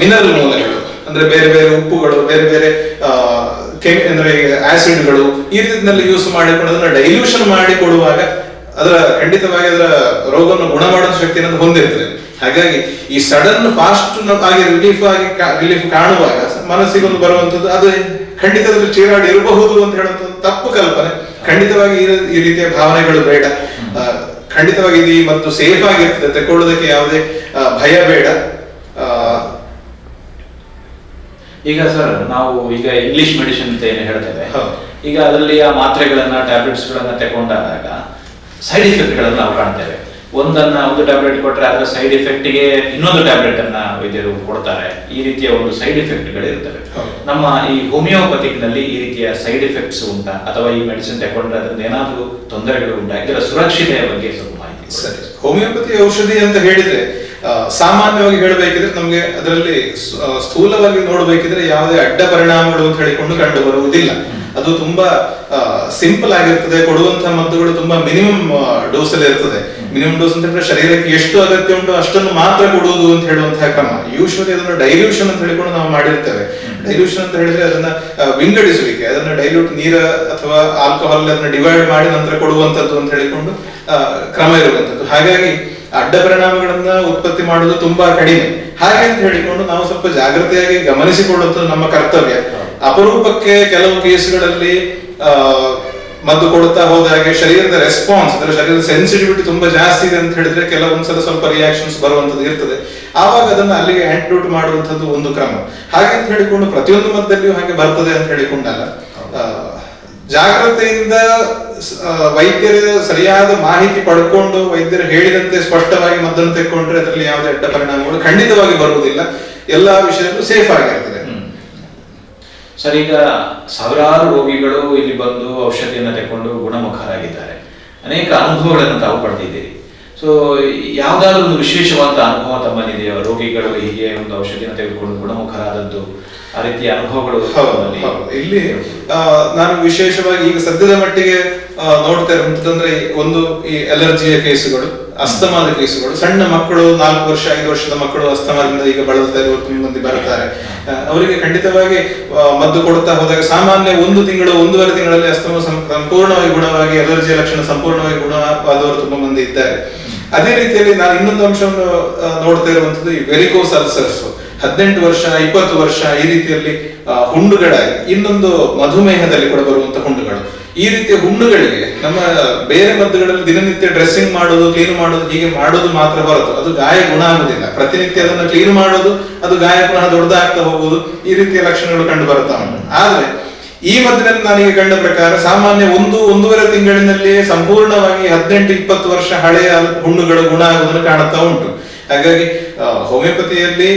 ಮಿನರಲ್ ಮೂಲಗಳು. ಅಂದ್ರೆ ಬೇರೆ ಬೇರೆ ಉಪ್ಪುಗಳು, ಬೇರೆ ಬೇರೆ ಕೆ, ಅಂದ್ರೆ ಆಸಿಡ್ಗಳು ಈ ರೀತಿಯಲ್ಲಿ ಯೂಸ್ ಮಾಡಿಕೊಂಡು ಅದನ್ನ ಡೈಲ್ಯೂಷನ್ ಮಾಡಿ ಕೊಡುವಾಗ ಅದರ ಖಂಡಿತವಾಗಿ ಅದರ ರೋಗವನ್ನು ಗುಣ ಮಾಡುವ ಶಕ್ತಿಯನ್ನು ಹೊಂದಿರ್ತದೆ. ಹಾಗಾಗಿ ಈ ಸಡನ್ ಫಾಸ್ಟ್ ಆಗಿ ರಿಲೀಫ್ ಆಗಿ ರಿಲೀಫ್ ಕಾಣುವಾಗ ಮನಸ್ಸಿಗೆ ಒಂದು ಬರುವಂತದ್ದು ಅದು ಖಂಡಿತದಲ್ಲಿ ಚೀರಾಡಿ ಇರಬಹುದು ಅಂತ ಹೇಳುವಂಥದ್ದು ತಪ್ಪು ಕಲ್ಪನೆ. ಖಂಡಿತವಾಗಿ ಈ- ರೀತಿಯ ಭಾವನೆಗಳು ಬೇಡ. ಖಂಡಿತವಾಗಿ ಇದು ಮತ್ತು ಸೇಫ್ ಆಗಿರ್ತದೆ ತಗೊಳ್ಳೋದಕ್ಕೆ ಯಾವುದೇ ಭಯ ಬೇಡ. ಈಗ ಸರ್ ನಾವು ಈಗ ಇಂಗ್ಲಿಷ್ ಮೆಡಿಸಿನ್ ಅಂತ ಏನು ಹೇಳ್ತೇವೆ. ಈಗ ಅದರಲ್ಲಿ ಆ ಮಾತ್ರೆಗಳನ್ನ ಟ್ಯಾಬ್ಲೆಟ್ಸ್ ಗಳನ್ನ ತಗೊಂಡಾಗ ಸೈಡ್ ಎಫೆಕ್ಟ್ ಗಳನ್ನ ನಾವು ಕಾಣ್ತೇವೆ. ಒಂದನ್ನ ಒಂದು ಟ್ಯಾಬ್ಲೆಟ್ ಕೊಟ್ಟರೆ ಅದರ ಸೈಡ್ ಎಫೆಕ್ಟ್ಗೆ ಇನ್ನೊಂದು ಟ್ಯಾಬ್ಲೆಟ್ ಅನ್ನ ವೈದ್ಯರು ಕೊಡ್ತಾರೆ. ಈ ರೀತಿಯ ಒಂದು ಸೈಡ್ ಎಫೆಕ್ಟ್ ಗಳಿರ್ತವೆ ಹೌದು. ನಮ್ಮ ಈ ಹೋಮಿಯೋಪತಿಕ್ನಲ್ಲಿ ಈ ರೀತಿಯ ಸೈಡ್ ಎಫೆಕ್ಟ್ಸ್ ಉಂಟಾ ಅಥವಾ ಈ ಮೆಡಿಸಿನ್ ತಗೊಂಡ್ರೆ ಅದರಿಂದ ಏನಾದರೂ ತೊಂದರೆಗಳು ಉಂಟಾ ಇದರ ಸುರಕ್ಷತೆಯ ಬಗ್ಗೆ ಸ್ವಲ್ಪ ಮಾಹಿತಿ. ಸರಿ. ಹೋಮಿಯೋಪತಿ ಔಷಧಿ ಅಂತ ಹೇಳಿದ್ರೆ ಸಾಮಾನ್ಯವಾಗಿ ಹೇಳಬೇಕಿದ್ರೆ ನಮಗೆ ಅದರಲ್ಲಿ ಸ್ಥೂಲವಾಗಿ ನೋಡಬೇಕಿದ್ರೆ ಯಾವುದೇ ಅಡ್ಡ ಪರಿಣಾಮಗಳು ಅಂತ ಹೇಳಿಕೊಂಡು ಕಂಡು ಬರುವುದಿಲ್ಲ. ಅದು ತುಂಬಾ ಸಿಂಪಲ್ ಆಗಿರ್ತದೆ ಕೊಡುವಂತಹ ಮದ್ದುಗಳು ತುಂಬಾ ಮಿನಿಮಮ್ ಡೋಸ್ ಅಲ್ಲಿ ಇರ್ತದೆ. ಮಿನಿಮಮ್ ಡೋಸ್ ಅಂತ ಹೇಳಿದ್ರೆ ಶರೀರಕ್ಕೆ ಎಷ್ಟು ಅಗತ್ಯ ಉಂಟು ಅಷ್ಟನ್ನು ಮಾತ್ರ ಕೊಡುವುದು ಅಂತ ಹೇಳುವಂತಹ ಕ್ರಮ. ಯೂಶ್ವಲಿ ಅದನ್ನು ಡೈಲ್ಯೂಷನ್ ಅಂತ ಹೇಳಿಕೊಂಡು ನಾವು ಮಾಡಿರ್ತೇವೆ. ಡೈಲ್ಯೂಷನ್ ಅಂತ ಹೇಳಿದ್ರೆ ಅದನ್ನ ವಿಂಗಡಿಸುವಿಕೆ ಅದನ್ನ ಡೈಲ್ಯೂಟ್ ನೀರ ಅಥವಾ ಆಲ್ಕೋಹಾಲ್ ಅದನ್ನ ಡಿವೈಡ್ ಮಾಡಿ ನಂತರ ಕೊಡುವಂತದ್ದು ಅಂತ ಹೇಳಿಕೊಂಡು ಕ್ರಮ ಇರುವಂತದ್ದು ಹಾಗಾಗಿ ಅಡ್ಡ ಪರಿಣಾಮಗಳನ್ನ ಉತ್ಪತ್ತಿ ಮಾಡುವುದು ತುಂಬಾ ಕಡಿಮೆ. ಹಾಗೆ ಅಂತ ಹೇಳಿಕೊಂಡು ನಾವು ಸ್ವಲ್ಪ ಜಾಗೃತಿಯಾಗಿ ಗಮನಿಸಿಕೊಳ್ಳುವುದು ನಮ್ಮ ಕರ್ತವ್ಯ. ಅಪರೂಪಕ್ಕೆ ಕೆಲವು ಕೇಸ್ಗಳಲ್ಲಿ ಮದ್ದು ಕೊಡ್ತಾ ಹೋದಾಗೆ ಶರೀರದ ರೆಸ್ಪಾನ್ಸ್ ಅಂದ್ರೆ ಶರೀರದ ಸೆನ್ಸಿಟಿವಿಟಿ ತುಂಬಾ ಜಾಸ್ತಿ ಇದೆ ಅಂತ ಹೇಳಿದ್ರೆ ಕೆಲವೊಂದ್ಸಲ ಸ್ವಲ್ಪ ರಿಯಾಕ್ಷನ್ಸ್ ಬರುವಂತದ್ದು ಇರ್ತದೆ. ಆವಾಗ ಅದನ್ನ ಅಲ್ಲಿಗೆ ಆಂಟಿಡೋಟ್ ಮಾಡುವಂತದ್ದು ಒಂದು ಕ್ರಮ. ಹಾಗೆ ಅಂತ ಹೇಳಿಕೊಂಡು ಪ್ರತಿಯೊಂದು ಮದ್ದಲ್ಲಿಯೂ ಹಾಗೆ ಬರ್ತದೆ ಅಂತ ಹೇಳಿಕೊಂಡಲ್ಲ. ಜಾಗ್ರತೆಯಿಂದ ವೈದ್ಯರ ಸರಿಯಾದ ಮಾಹಿತಿ ಪಡ್ಕೊಂಡು ವೈದ್ಯರು ಹೇಳಿದಂತೆ ಸ್ಪಷ್ಟವಾಗಿ ಮದ್ದನ್ನು ತೆಕ್ಕೊಂಡ್ರೆ ಅದರಲ್ಲಿ ಯಾವುದೇ ಅಡ್ಡ ಪರಿಣಾಮಗಳು ಖಂಡಿತವಾಗಿ ಬರುವುದಿಲ್ಲ. ಎಲ್ಲಾ ವಿಷಯಗಳು ಸೇಫ್ ಆಗಿರ್ತದೆ. ಸರ್, ಈಗ ಸಾವಿರಾರು ರೋಗಿಗಳು ಇಲ್ಲಿ ಬಂದು ಔಷಧಿಯನ್ನು ತಕೊಂಡು ಗುಣಮುಖರಾಗಿದ್ದಾರೆ. ಅನೇಕ ಅನುಭವಗಳನ್ನು ತಾವು ಪಡೆದಿದ್ದೀರಿ. ಸೊ ಯಾವ್ದಾದ್ರು ಒಂದು ವಿಶೇಷವಾದ ಅನುಭವ ತಮ್ಮಲ್ಲಿದೆಯೋ? ರೋಗಿಗಳು ಹೀಗೆ ಒಂದು ಔಷಧಿಯನ್ನು ತೆಗೆದುಕೊಂಡು ಗುಣಮುಖರಾದದ್ದು ಆ ರೀತಿಯ ಅನುಭವಗಳು ಇಲ್ಲಿ ನಾನು ವಿಶೇಷವಾಗಿ ಈಗ ಸದ್ಯದ ಮಟ್ಟಿಗೆ ನೋಡ್ತಾ ಇರುವಂತಂದ್ರೆ ಒಂದು ಈ ಅಲರ್ಜಿಯ ಕೇಸುಗಳು ಅಸ್ತಮಾದ ಕೇಸುಗಳು. ಸಣ್ಣ ಮಕ್ಕಳು ನಾಲ್ಕು ವರ್ಷ ಐದು ವರ್ಷದ ಮಕ್ಕಳು ಅಸ್ತಮಾದಿಂದ ಈಗ ಬಳಲ್ತಾ ಇರುವ ತುಂಬ ಮಂದಿ ಬರ್ತಾರೆ ಅವರಿಗೆ ಖಂಡಿತವಾಗಿ ಮದ್ದು ಕೊಡ್ತಾ ಹೋದಾಗ ಸಾಮಾನ್ಯ ಒಂದು ತಿಂಗಳು ಒಂದೂವರೆ ತಿಂಗಳಲ್ಲಿ ಅಸ್ತಮ ಸಂಪೂರ್ಣವಾಗಿ ಗುಣವಾಗಿ ಅಲರ್ಜಿಯ ಲಕ್ಷಣ ಸಂಪೂರ್ಣವಾಗಿ ಗುಣವಾದವರು ತುಂಬಾ ಮಂದಿ ಇದ್ದಾರೆ. ಅದೇ ರೀತಿಯಲ್ಲಿ ನಾನು ಇನ್ನೊಂದು ಅಂಶವನ್ನು ನೋಡ್ತಾ ಇರುವಂತದ್ದು ಈ ವೆರಿಕೋಸ್ ಅಲ್ಸರ್ಸ್ ಹದಿನೆಂಟು ವರ್ಷ, ಇಪ್ಪತ್ತು ವರ್ಷ ಈ ರೀತಿಯಲ್ಲಿ ಹುಂಡುಗಳಾಗಿ ಇನ್ನೊಂದು ಮಧುಮೇಹದಲ್ಲಿ ಕೂಡ ಬರುವಂತ ಹುಣ್ಣುಗಳು. ಈ ರೀತಿಯ ಹುಣ್ಣುಗಳಿಗೆ ನಮ್ಮ ಬೇರೆ ಮದ್ದುಗಳಲ್ಲಿ ದಿನನಿತ್ಯ ಡ್ರೆಸ್ಸಿಂಗ್ ಮಾಡೋದು ಕ್ಲೀನ್ ಮಾಡೋದು ಹೀಗೆ ಮಾಡೋದು ಮಾತ್ರ ಬರುತ್ತೆ ಅದು ಗಾಯ ಗುಣ ಆಗುದಿಲ್ಲ ಪ್ರತಿನಿತ್ಯ ಅದನ್ನು ಕ್ಲೀನ್ ಮಾಡೋದು ಅದು ಗಾಯ ಪುನಃ ದೊಡ್ಡದಾಗ್ತಾ ಹೋಗುವುದು, ಈ ರೀತಿಯ ಲಕ್ಷಣಗಳು ಕಂಡು ಬರ್ತಾ ಉಂಟು. ಆದ್ರೆ ಈ ಮದ್ದಿನಲ್ಲಿ ನನಗೆ ಕಂಡ ಪ್ರಕಾರ ಸಾಮಾನ್ಯ ಒಂದು, ಒಂದೂವರೆ ತಿಂಗಳಿನಲ್ಲಿಯೇ ಸಂಪೂರ್ಣವಾಗಿ ಹದಿನೆಂಟು, ಇಪ್ಪತ್ತು ವರ್ಷ ಹಳೆಯ ಹುಣ್ಣುಗಳು ಗುಣ ಆಗುವುದನ್ನು ಕಾಣುತ್ತಾ ಉಂಟು. ಹಾಗಾಗಿ ಹೋಮಿಯೋಪತಿಯಲ್ಲಿ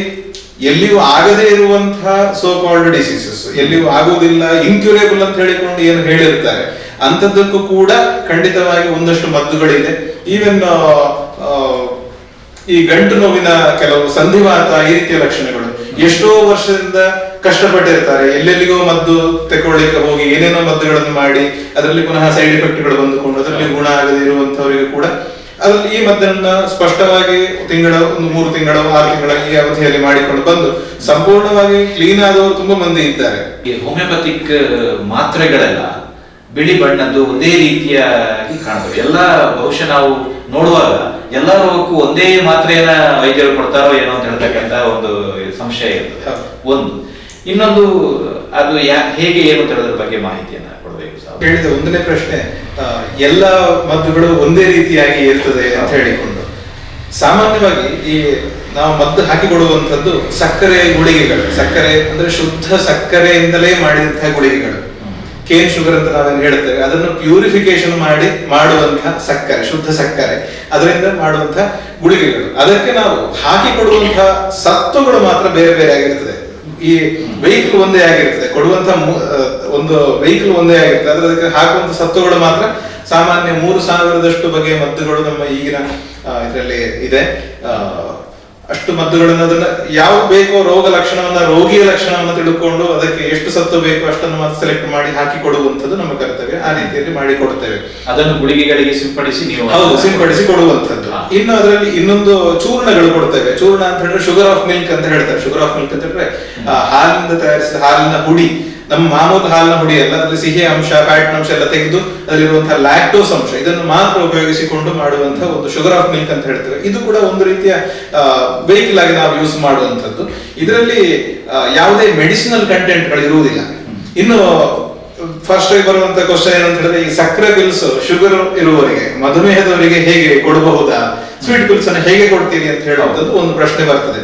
ಎಲ್ಲಿಯೂ ಆಗದೇ ಇರುವಂತಹ ಸೋ ಕಾಲ್ಡ್ ಡಿಸೀಸಸ್ ಎಲ್ಲಿಯೂ ಆಗುವುದಿಲ್ಲ ಇನ್ಕ್ಯೂರೇಬಲ್ ಅಂತ ಹೇಳಿಕೊಂಡು ಏನು ಹೇಳಿರ್ತಾರೆ ಅಂಥದ್ದಕ್ಕೂ ಕೂಡ ಖಂಡಿತವಾಗಿ ಒಂದಷ್ಟು ಮದ್ದುಗಳಿದೆ. ಈವನ್ ಈ ಗಂಟು ನೋವಿನ ಕೆಲವು ಸಂಧಿವಾತ ಈ ರೀತಿಯ ಲಕ್ಷಣಗಳು. ಎಷ್ಟೋ ವರ್ಷದಿಂದ ಕಷ್ಟಪಟ್ಟಿರ್ತಾರೆ. ಎಲ್ಲೆಲ್ಲಿಗೋ ಮದ್ದು ತಗೊಳ್ಳಿಕ್ಕೆ ಹೋಗಿ ಏನೇನೋ ಮದ್ದುಗಳನ್ನು ಮಾಡಿ ಅದರಲ್ಲಿ ಪುನಃ ಸೈಡ್ ಎಫೆಕ್ಟ್ಗಳು ಬಂದುಕೊಂಡು ಅದರಲ್ಲಿ ಗುಣ ಆಗದೆ ಇರುವಂತವರಿಗೂ ಕೂಡ ಅದ್ರಲ್ಲಿ ಈ ಮದ್ದನ್ನ ಸ್ಪಷ್ಟವಾಗಿ ತಿಂಗಳ ಒಂದು ಮೂರು ತಿಂಗಳ ಆರು ತಿಂಗಳ ಈ ಅವಧಿಯಲ್ಲಿ ಮಾಡಿಕೊಂಡು ಬಂದು ಸಂಪೂರ್ಣವಾಗಿ ಕ್ಲೀನ್ ಆದವರು ತುಂಬಾ ಮಂದಿ ಇದ್ದಾರೆ. ಈ ಹೋಮಿಯೋಪತಿಕ್ ಮಾತ್ರೆಗಳೆಲ್ಲ ಬಿಳಿ ಬಣ್ಣದ್ದು ಒಂದೇ ರೀತಿಯಾಗಿ ಕಾಣ್ತವೆ. ಎಲ್ಲ ಬಹುಶಃ ನಾವು ನೋಡುವಾಗ ಎಲ್ಲ ರೋಗಕ್ಕೂ ಒಂದೇ ಮಾತ್ರೆಯನ್ನ ವೈದ್ಯರು ಕೊಡ್ತಾರೋ ಏನೋ ಅಂತ ಹೇಳ್ತಕ್ಕಂತ ಒಂದು ಸಂಶಯ ಇರ್ತದೆ. ಒಂದು. ಇನ್ನೊಂದು ಅದು ಯಾ- ಹೇಗೆ ಏನು ಅಂತ ಹೇಳೋದ್ರ ಬಗ್ಗೆ ಮಾಹಿತಿಯನ್ನ ಕೊಡಬೇಕು ಸರ್? ಹೇಳಿದ ಒಂದನೇ ಪ್ರಶ್ನೆ ಎಲ್ಲ ಮದ್ದುಗಳು ಒಂದೇ ರೀತಿಯಾಗಿ ಇರ್ತದೆ ಅಂತ ಹೇಳಿಕೊಂಡು. ಸಾಮಾನ್ಯವಾಗಿ ಈ ನಾವು ಮದ್ದು ಹಾಕಿಕೊಡುವಂಥದ್ದು ಸಕ್ಕರೆ ಗುಳಿಗೆಗಳು. ಸಕ್ಕರೆ ಅಂದ್ರೆ ಶುದ್ಧ ಸಕ್ಕರೆಯಿಂದಲೇ ಮಾಡಿದಂತಹ ಗುಳಿಗೆಗಳು. ಕೇನ್ ಶುಗರ್ ಅಂತ ನಾವೇನು ಹೇಳ್ತೇವೆ ಅದನ್ನು ಪ್ಯೂರಿಫಿಕೇಶನ್ ಮಾಡಿ ಮಾಡುವಂತಹ ಸಕ್ಕರೆ ಶುದ್ಧ ಸಕ್ಕರೆ ಅದರಿಂದ ಮಾಡುವಂತಹ ಗುಳಿಗೆಗಳು. ಅದಕ್ಕೆ ನಾವು ಹಾಕಿಕೊಡುವಂತಹ ಸತ್ತುಗಳು ಮಾತ್ರ ಬೇರೆ ಬೇರೆ ಆಗಿರ್ತದೆ. ಈ ವೆಹಿಕಲ್ ಒಂದೇ ಆಗಿರ್ತದೆ. ಕೊಡುವಂತ ಒಂದು ವೆಹಿಕಲ್ ಒಂದೇ ಆಗಿರ್ತದೆ. ಅದ್ರ ಅದಕ್ಕೆ ಹಾಕುವಂತ ಸತ್ತುಗಳು ಮಾತ್ರ ಸಾಮಾನ್ಯ ಮೂರು ಸಾವಿರದಷ್ಟು ಬಗೆಯ ಮದ್ದುಗಳು ನಮ್ಮ ಈಗಿನ ಇದರಲ್ಲಿ ಇದೆ. ಅಷ್ಟು ಮದ್ದುಗಳನ್ನು ಅದನ್ನ ಯಾವ ಬೇಕೋ ರೋಗ ಲಕ್ಷಣವನ್ನ ರೋಗಿಯ ಲಕ್ಷಣವನ್ನ ತಿಳ್ಕೊಂಡು ಅದಕ್ಕೆ ಎಷ್ಟು ಸತ್ತು ಬೇಕು ಅಷ್ಟನ್ನು ಮಾತ್ರ ಸೆಲೆಕ್ಟ್ ಮಾಡಿ ಹಾಕಿ ಕೊಡುವಂಥದ್ದು ನಮ್ಮ ಕರ್ತವ್ಯ. ಆ ರೀತಿಯಲ್ಲಿ ಮಾಡಿ ಕೊಡ್ತೇವೆ. ಅದನ್ನು ಗುಳಿಗೆಗಳಿಗೆ ಸಿಂಪಡಿಸಿ ನೀವು ಹೌದು ಸಿಂಪಡಿಸಿ ಕೊಡುವಂತದ್ದು ಇನ್ನು ಅದರಲ್ಲಿ ಇನ್ನೊಂದು ಚೂರ್ಣಗಳು ಕೊಡ್ತೇವೆ. ಚೂರ್ಣ ಅಂತ ಹೇಳಿದ್ರೆ ಶುಗರ್ ಆಫ್ ಮಿಲ್ಕ್ ಅಂತ ಹೇಳ್ತಾರೆ. ಶುಗರ್ ಆಫ್ ಮಿಲ್ಕ್ ಅಂತ ಹೇಳಿದ್ರೆ ಹಾಲಿನಿಂದ ತಯಾರಿಸಿದ ಹಾಲಿನ ಹುಡಿ. ನಮ್ಮ ಮಾಮೂಲು ಹಾಲಿನ ಹುಡಿ ಎಲ್ಲ ಅದರಲ್ಲಿ ಸಿಹಿ ಅಂಶ ಫ್ಯಾಟ್ನ ಅಂಶ ಎಲ್ಲ ತೆಗೆದು ಅದರಲ್ಲಿರುವಂತಹ ಲ್ಯಾಕ್ಟೋಸ್ ಅಂಶ, ಇದನ್ನು ಮಾತ್ರ ಉಪಯೋಗಿಸಿಕೊಂಡು ಮಾಡುವಂತಹ ಒಂದು ಶುಗರ್ ಆಫ್ ಮಿಲ್ಕ್ ಅಂತ ಹೇಳ್ತೇವೆ. ಇದು ಕೂಡ ಒಂದು ರೀತಿಯ ವೆಹಿಕಲ್ ಆಗಿ ನಾವು ಯೂಸ್ ಮಾಡುವಂಥದ್ದು. ಇದರಲ್ಲಿ ಯಾವುದೇ ಮೆಡಿಸಿನಲ್ ಕಂಟೆಂಟ್ಗಳು ಇರುವುದಿಲ್ಲ. ಇನ್ನು ಫಸ್ಟ್ ಬರುವಂತ ಕ್ವಶನ್ ಏನಂತ ಹೇಳಿದ್ರೆ, ಈ ಸಕ್ಕರೆ ಬಿಲ್ಸ್ ಶುಗರ್ ಇರುವವರಿಗೆ, ಮಧುಮೇಹದವರಿಗೆ ಹೇಗೆ ಕೊಡಬಹುದಾ? ಸ್ವೀಟ್ ಬಿಲ್ಸ್ ಅನ್ನು ಹೇಗೆ ಕೊಡ್ತೀರಿ ಅಂತ ಹೇಳುವಂಥದ್ದು ಒಂದು ಪ್ರಶ್ನೆ ಬರ್ತದೆ.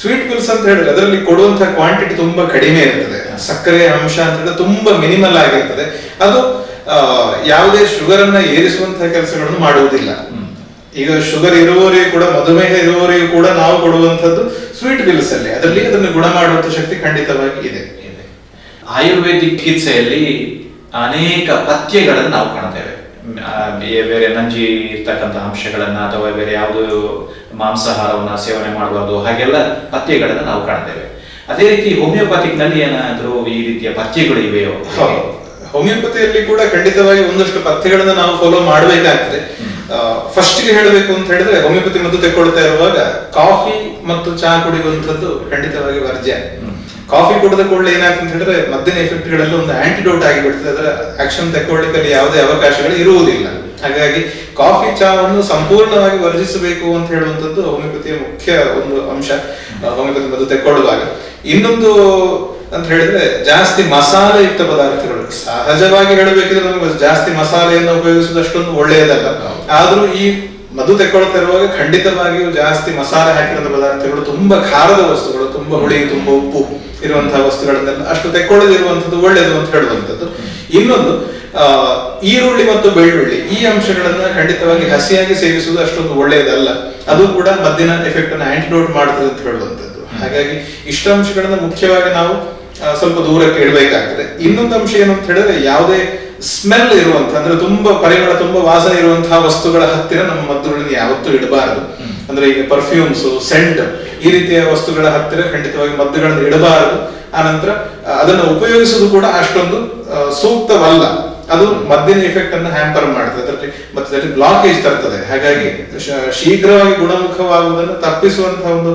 ಸ್ವೀಟ್ ಪಿಲ್ಸ್ ಅಂತ ಹೇಳಿದ್ರೆ ಅದರಲ್ಲಿ ಕೊಡುವಂತಹ ಕ್ವಾಂಟಿಟಿ ತುಂಬಾ ಕಡಿಮೆ ಇರ್ತದೆ. ಸಕ್ಕರೆ ಅಂಶ ಅಂತ ಹೇಳಿದ್ರೆ ತುಂಬಾ ಮಿನಿಮಲ್ ಆಗಿರ್ತದೆ. ಅದು ಯಾವುದೇ ಶುಗರ್ ಅನ್ನ ಏರಿಸುವಂತಹ ಕೆಲಸಗಳನ್ನು ಮಾಡುವುದಿಲ್ಲ. ಈಗ ಶುಗರ್ ಇರುವವರಿಗೆ ಕೂಡ ಮಧುಮೇಹ ಇರುವವರಿಗೂ ಕೂಡ ನಾವು ಕೊಡುವಂತದ್ದು ಸ್ವೀಟ್ ಪಿಲ್ಸ್ ಅಲ್ಲಿ. ಅದರಲ್ಲಿ ಅದನ್ನು ಗುಣ ಮಾಡುವಂತ ಶಕ್ತಿ ಖಂಡಿತವಾಗಿ ಇದೆ. ಆಯುರ್ವೇದಿಕ್ ಚಿಕಿತ್ಸೆಯಲ್ಲಿ ಅನೇಕ ಪಥ್ಯಗಳನ್ನು ನಾವು ಕಾಣ್ತೇವೆ. ಬೇರೆ ನಂಜಿ ಇರ್ತಕ್ಕಂಥ ಅಂಶಗಳನ್ನ ಅಥವಾ ಬೇರೆ ಯಾವುದು ಮಾಂಸಾಹಾರವನ್ನ ಸೇವನೆ ಮಾಡಬಾರ್ದು ಹಾಗೆಲ್ಲ ಪಥ್ಯಗಳನ್ನ ನಾವು ಕಾಣ್ತೇವೆ. ಅದೇ ರೀತಿ ಹೋಮಿಯೋಪತಿಕ್ನಲ್ಲಿ ಏನಾದರೂ ಈ ರೀತಿಯ ಪಥ್ಯಗಳು ಇವೆಯೋ. ಹೋಮಿಯೋಪತಿಯಲ್ಲಿ ಕೂಡ ಖಂಡಿತವಾಗಿ ಒಂದಷ್ಟು ಪಥ್ಯಗಳನ್ನ ನಾವು ಫಾಲೋ ಮಾಡಬೇಕಾಗ್ತದೆ. ಫಸ್ಟ್ಗೆ ಹೇಳಬೇಕು ಅಂತ ಹೇಳಿದ್ರೆ ಹೋಮಿಯೋಪತಿ ಮದ್ದು ತೆಕ್ಕೊಳ್ತಾ ಇರುವಾಗ ಕಾಫಿ ಮತ್ತು ಚಹಾ ಕುಡಿಯುವಂಥದ್ದು ಖಂಡಿತವಾಗಿ ವರ್ಜ್ಯ. ಕಾಫಿ ಕುಡಿದ ಕೂಡಲೇ ಏನಾಗ್ತದೆ ಅಂತ ಹೇಳಿದ್ರೆ ಮದ್ದಿನ ಎಫೆಕ್ಟ್ ಗಳೆಲ್ಲ ಒಂದು ಆಂಟಿಡೋಟ್ ಆಗಿ ಬಿಡ್ತದೆ. ಅದರ ಆಕ್ಷನ್ ತೆಕ್ಕೊಳ್ಳಿಕ್ಕೆ ಯಾವುದೇ ಅವಕಾಶಗಳು ಇರುವುದಿಲ್ಲ. ಹಾಗಾಗಿ ಕಾಫಿ ಚಹಾವನ್ನು ಸಂಪೂರ್ಣವಾಗಿ ವರ್ಜಿಸಬೇಕು ಅಂತ ಹೇಳುವಂಥದ್ದು ಹೋಮಿಯೋಪತಿಯ ಮುಖ್ಯ ಒಂದು ಅಂಶ ಹೋಮಿಯೋಪತಿ ಮದ್ದು ತೆಕ್ಕೊಳ್ಳುವಾಗ. ಇನ್ನೊಂದು ಅಂತ ಹೇಳಿದ್ರೆ ಜಾಸ್ತಿ ಮಸಾಲೆ ಯುಕ್ತ ಪದಾರ್ಥಗಳು. ಸಹಜವಾಗಿ ಹೇಳಬೇಕಿದ್ರೆ ನಮಗೆ ಜಾಸ್ತಿ ಮಸಾಲೆಯನ್ನು ಉಪಯೋಗಿಸುವುದು ಅಷ್ಟೊಂದು ಒಳ್ಳೆಯದಲ್ಲ. ಆದ್ರೂ ಈ ಮಧು ತೆಕ್ಕೊಳ್ತಾ ಇರುವಾಗ ಖಂಡಿತವಾಗಿಯೂ ಜಾಸ್ತಿ ಮಸಾಲೆ ಹಾಕಿರೋ ಪದಾರ್ಥಗಳು, ತುಂಬಾ ಖಾರದ ವಸ್ತುಗಳು, ತುಂಬಾ ಹುಳಿ, ತುಂಬಾ ಉಪ್ಪು ಇರುವಂತಹ ವಸ್ತುಗಳನ್ನೆಲ್ಲ ಅಷ್ಟು ತೆಕ್ಕೊಳ್ಳದಿರುವಂತದ್ದು ಒಳ್ಳೆಯದು ಅಂತ ಹೇಳುವಂಥದ್ದು. ಇನ್ನೊಂದು ಈರುಳ್ಳಿ ಮತ್ತು ಬೆಳ್ಳುಳ್ಳಿ, ಈ ಅಂಶಗಳನ್ನ ಖಂಡಿತವಾಗಿ ಹಸಿಯಾಗಿ ಸೇವಿಸುವುದು ಅಷ್ಟೊಂದು ಒಳ್ಳೆಯದಲ್ಲ ಅದು ಕೂಡ ಮದ್ದಿನ ಎಫೆಕ್ಟ್ ಅನ್ನು ಆಂಟಿಡೋಟ್ ಮಾಡ್ತದೆ ಅಂತ ಹೇಳುವಂಥದ್ದು. ಹಾಗಾಗಿ ಇಷ್ಟ ಅಂಶಗಳನ್ನ ಮುಖ್ಯವಾಗಿ ನಾವು ಸ್ವಲ್ಪ ದೂರಕ್ಕೆ ಇಡಬೇಕಾಗ್ತದೆ. ಇನ್ನೊಂದು ಅಂಶ ಏನು ಅಂತ ಹೇಳಿದ್ರೆ, ಯಾವುದೇ ಸ್ಮೆಲ್ ಇರುವಂತ ಅಂದ್ರೆ ತುಂಬಾ ಪರಿಮಳ, ತುಂಬಾ ವಾಸನೆ ಇರುವಂತಹ ವಸ್ತುಗಳ ಹತ್ತಿರ ನಮ್ಮ ಮದ್ದುಗಳನ್ನು ಯಾವತ್ತೂ ಇಡಬಾರದು. ಅಂದ್ರೆ ಈಗ ಪರ್ಫ್ಯೂಮ್ಸ್ ಸೆಂಟ್ ಈ ರೀತಿಯ ವಸ್ತುಗಳ ಹತ್ತಿರ ಖಂಡಿತವಾಗಿ ಮದ್ದುಗಳನ್ನು ಇಡಬಾರದು. ಆನಂತರ ಅದನ್ನು ಉಪಯೋಗಿಸುವುದು ಕೂಡ ಅಷ್ಟೊಂದು ಸೂಕ್ತವಲ್ಲ. ಅದು ಮದ್ದಿನ ಎಫೆಕ್ಟ್ ಅನ್ನು ಹ್ಯಾಂಪರ್ ಮಾಡ್ತದೆ ಅದರಲ್ಲಿ ಮತ್ತೆ ಅದರಲ್ಲಿ ಬ್ಲಾಕೇಜ್ ತರ್ತದೆ. ಹಾಗಾಗಿ ಶೀಘ್ರವಾಗಿ ಗುಣಮುಖವಾಗುವುದನ್ನು ತಪ್ಪಿಸುವಂತಹ ಒಂದು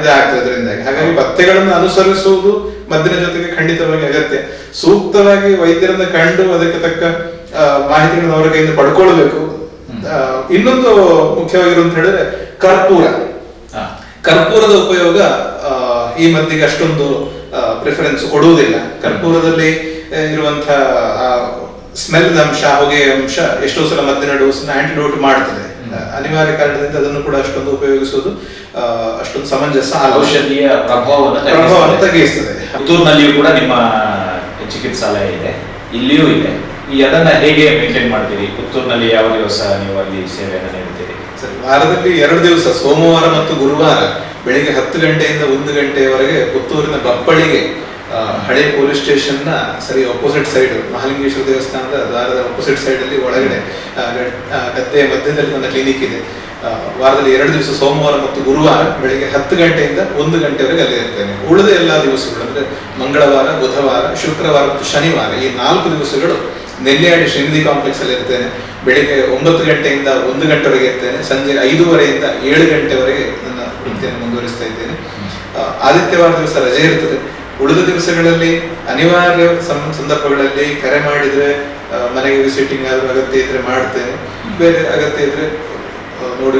ಇದಾಗ್ತದೆ ಅದರಿಂದಾಗಿ. ಹಾಗಾಗಿ ಬತ್ತೆಗಳನ್ನು ಅನುಸರಿಸುವುದು ಮದ್ದಿನ ಜೊತೆಗೆ ಖಂಡಿತವಾಗಿ ಅಗತ್ಯ. ಸೂಕ್ತವಾಗಿ ವೈದ್ಯರನ್ನ ಕಂಡು ಅದಕ್ಕೆ ತಕ್ಕ ಮಾಹಿತಿಗಳನ್ನು ಅವರ ಕೈಯಿಂದ ಪಡ್ಕೊಳ್ಬೇಕು ಇನ್ನೊಂದು ಇನ್ನೊಂದು ಮುಖ್ಯವಾಗಿರುವಂತ ಹೇಳಿದ್ರೆ ಕರ್ಪೂರ. ಕರ್ಪೂರದ ಉಪಯೋಗ ಈ ಮದ್ದಿಗೆ ಅಷ್ಟೊಂದು ಪ್ರಿಫರೆನ್ಸ್ ಕೊಡುವುದಿಲ್ಲ. ಕರ್ಪೂರದಲ್ಲಿ ಆ, ಇರುವಂತಹ ಸ್ಮೆಲ್ ಅಂಶ ಹೊಗೆಯ ಅಂಶ ಎಷ್ಟೋ ಸಲ ಮದ್ದಿನ ಡೋಸ್ ಆಂಟಿಡೋಟ್ ಮಾಡ್ತದೆ. ಅನಿವಾರ್ಯ ಕಾರಣದಿಂದ ಅದನ್ನು ಕೂಡ ಅಷ್ಟೊಂದು ಉಪಯೋಗಿಸುವುದು ಅಷ್ಟೊಂದು ಸಮಂಜಸ. ಔಷಧಿಯ ಪ್ರಭಾವವನ್ನು ಪ್ರಭಾವವನ್ನು ತೆಗೆಯಿಸ್ತದೆ ತಗ್ಗಿಸ್ತದೆ. ಪುತ್ತೂರಿನಲ್ಲಿಯೂ ಕೂಡ ನಿಮ್ಮ ಚಿಕಿತ್ಸಾಲಯ ಇದೆ. ಇಲ್ಲಿಯೂ ಇದೆ. ಈ ಅದನ್ನ ಹೇಗೆ ಮೇಂಟೈನ್ ಮಾಡ್ತೀರಿ? ಪುತ್ತೂರಿನಲ್ಲಿ ಯಾವ ದಿವಸ ನೀವು ಅಲ್ಲಿ ಸೇವೆಯನ್ನು ನೀಡ್ತೀರಿ ಸರ್, ವಾರದಲ್ಲಿ ಎರಡು ದಿವಸ, ಸೋಮವಾರ ಮತ್ತು ಗುರುವಾರ ಬೆಳಿಗ್ಗೆ ಹತ್ತು ಗಂಟೆಯಿಂದ ಒಂದು ಗಂಟೆಯವರೆಗೆ ಪುತ್ತೂರಿನ ಬಪ್ಪಳಿಗೆ ಹಳೆ ಪೊಲೀಸ್ ಸ್ಟೇಷನ್ನ ಸರಿ ಅಪೋಸಿಟ್ ಸೈಡ್ ಮಹಾಲಿಂಗೇಶ್ವರ ದೇವಸ್ಥಾನದ ದ್ವಾರದ ಅಪೋಸಿಟ್ ಸೈಡ್ ಅಲ್ಲಿ ಒಳಗಡೆ ಗದ್ದೆಯ ಮಧ್ಯದಲ್ಲಿ ನನ್ನ ಕ್ಲಿನಿಕ್ ಇದೆ. ವಾರದಲ್ಲಿ ಎರಡು ದಿವಸ ಸೋಮವಾರ ಮತ್ತು ಗುರುವಾರ ಬೆಳಿಗ್ಗೆ ಹತ್ತು ಗಂಟೆಯಿಂದ ಒಂದು ಗಂಟೆವರೆಗೆ ಅಲ್ಲಿ ಇರ್ತೇನೆ. ಉಳಿದ ಎಲ್ಲಾ ದಿವಸಗಳು ಅಂದ್ರೆ ಮಂಗಳವಾರ, ಬುಧವಾರ, ಶುಕ್ರವಾರ ಮತ್ತು ಶನಿವಾರ ಈ ನಾಲ್ಕು ದಿವಸಗಳು ನೆಲ್ಲಿಯಾಡಿ ಶ್ರೀನಿಧಿ ಕಾಂಪ್ಲೆಕ್ಸ್ ಅಲ್ಲಿ ಇರ್ತೇನೆ. ಬೆಳಿಗ್ಗೆ ಒಂಬತ್ತು ಗಂಟೆಯಿಂದ ಒಂದು ಗಂಟೆವರೆಗೆ ಇರ್ತೇನೆ. ಸಂಜೆ ಐದೂವರೆಯಿಂದ ಏಳು ಗಂಟೆವರೆಗೆ ನನ್ನ ವೃತ್ತಿಯನ್ನು ಮುಂದುವರಿಸ್ತಾ ಇದ್ದೇನೆ. ಆದಿತ್ಯವಾರ ದಿವಸ ರಜೆ ಇರ್ತದೆ. ಉಳಿದ ದಿವಸಗಳಲ್ಲಿ, ಅನಿವಾರ್ಯ ಸಂದರ್ಭಗಳಲ್ಲಿ ಕರೆ ಮಾಡಿದ್ರೆ ಮನೆಗೆ ವಿಸಿಟಿಂಗ್ ಆದ್ರೂ ಅಗತ್ಯ ಇದ್ರೆ ಮಾಡ್ತೇನೆ. ಬೇರೆ ಅಗತ್ಯ ಇದ್ರೆ ನೋಡಿ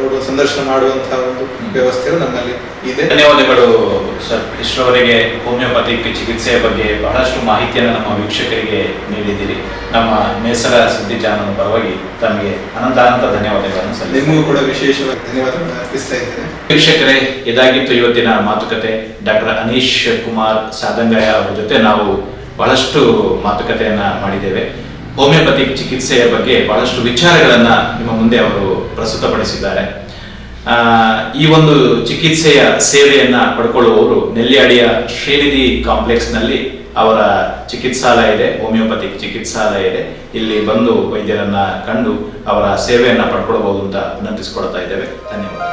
ನೋಡುವ ಸಂದರ್ಶನ ಮಾಡುವಂತಹ ಒಂದು ವ್ಯವಸ್ಥೆಯು ನಮ್ಮಲ್ಲಿ ಇದೆ. ಧನ್ಯವಾದಗಳು ಸರ್. ಇಷ್ಟರವರೆಗೆ ಹೋಮಿಯೋಪತಿಕ್ ಚಿಕಿತ್ಸೆಯ ಬಗ್ಗೆ ಬಹಳಷ್ಟು ಮಾಹಿತಿಯನ್ನು ನಮ್ಮ ವೀಕ್ಷಕರಿಗೆ ನೀಡಿದ್ದೀರಿ. ನಮ್ಮ ನೇಸರ ಸುದ್ದಿ ಚಾನಲ್ ಪರವಾಗಿ ತಮಗೆ ಅನಂತಾನಂತ ಅನಂತ ಧನ್ಯವಾದಗಳನ್ನು ಸಲ್ಲಿಸಿ ನಿಮಗೂ ಕೂಡ ವಿಶೇಷವಾಗಿ ಧನ್ಯವಾದಗಳನ್ನು ಅರ್ಪಿಸ್ತಾ ಇದ್ದೇನೆ. ವೀಕ್ಷಕರೇ ಇದಾಗಿತ್ತು ಇವತ್ತಿನ ಮಾತುಕತೆ. ಡಾಕ್ಟರ್ ಅನೀಶ್ ಕುಮಾರ್ ಸಾದಂಗಯ್ಯ ಅವರ ಜೊತೆ ನಾವು ಬಹಳಷ್ಟು ಮಾತುಕತೆಯನ್ನ ಮಾಡಿದ್ದೇವೆ. ಹೋಮಿಯೋಪತಿಕ್ ಚಿಕಿತ್ಸೆಯ ಬಗ್ಗೆ ಬಹಳಷ್ಟು ವಿಚಾರಗಳನ್ನ ನಿಮ್ಮ ಮುಂದೆ ಅವರು ಪ್ರಸ್ತುತಪಡಿಸಿದ್ದಾರೆ. ಈ ಒಂದು ಚಿಕಿತ್ಸೆಯ ಸೇವೆಯನ್ನ ಪಡ್ಕೊಳ್ಳುವವರು ನೆಲ್ಲಿಯಾಡಿಯ ಶ್ರೀನಿಧಿ ಕಾಂಪ್ಲೆಕ್ಸ್ನಲ್ಲಿ ಅವರ ಚಿಕಿತ್ಸಾಲಯ ಇದೆ ಹೋಮಿಯೋಪತಿಕ್ ಚಿಕಿತ್ಸಾಲಯ ಇದೆ. ಇಲ್ಲಿ ಬಂದು ವೈದ್ಯರನ್ನ ಕಂಡು ಅವರ ಸೇವೆಯನ್ನ ಪಡ್ಕೊಳ್ಬಹುದು ಅಂತ ವಿನಂತಿಸಿಕೊಳ್ತಾ ಇದ್ದೇವೆ. ಧನ್ಯವಾದ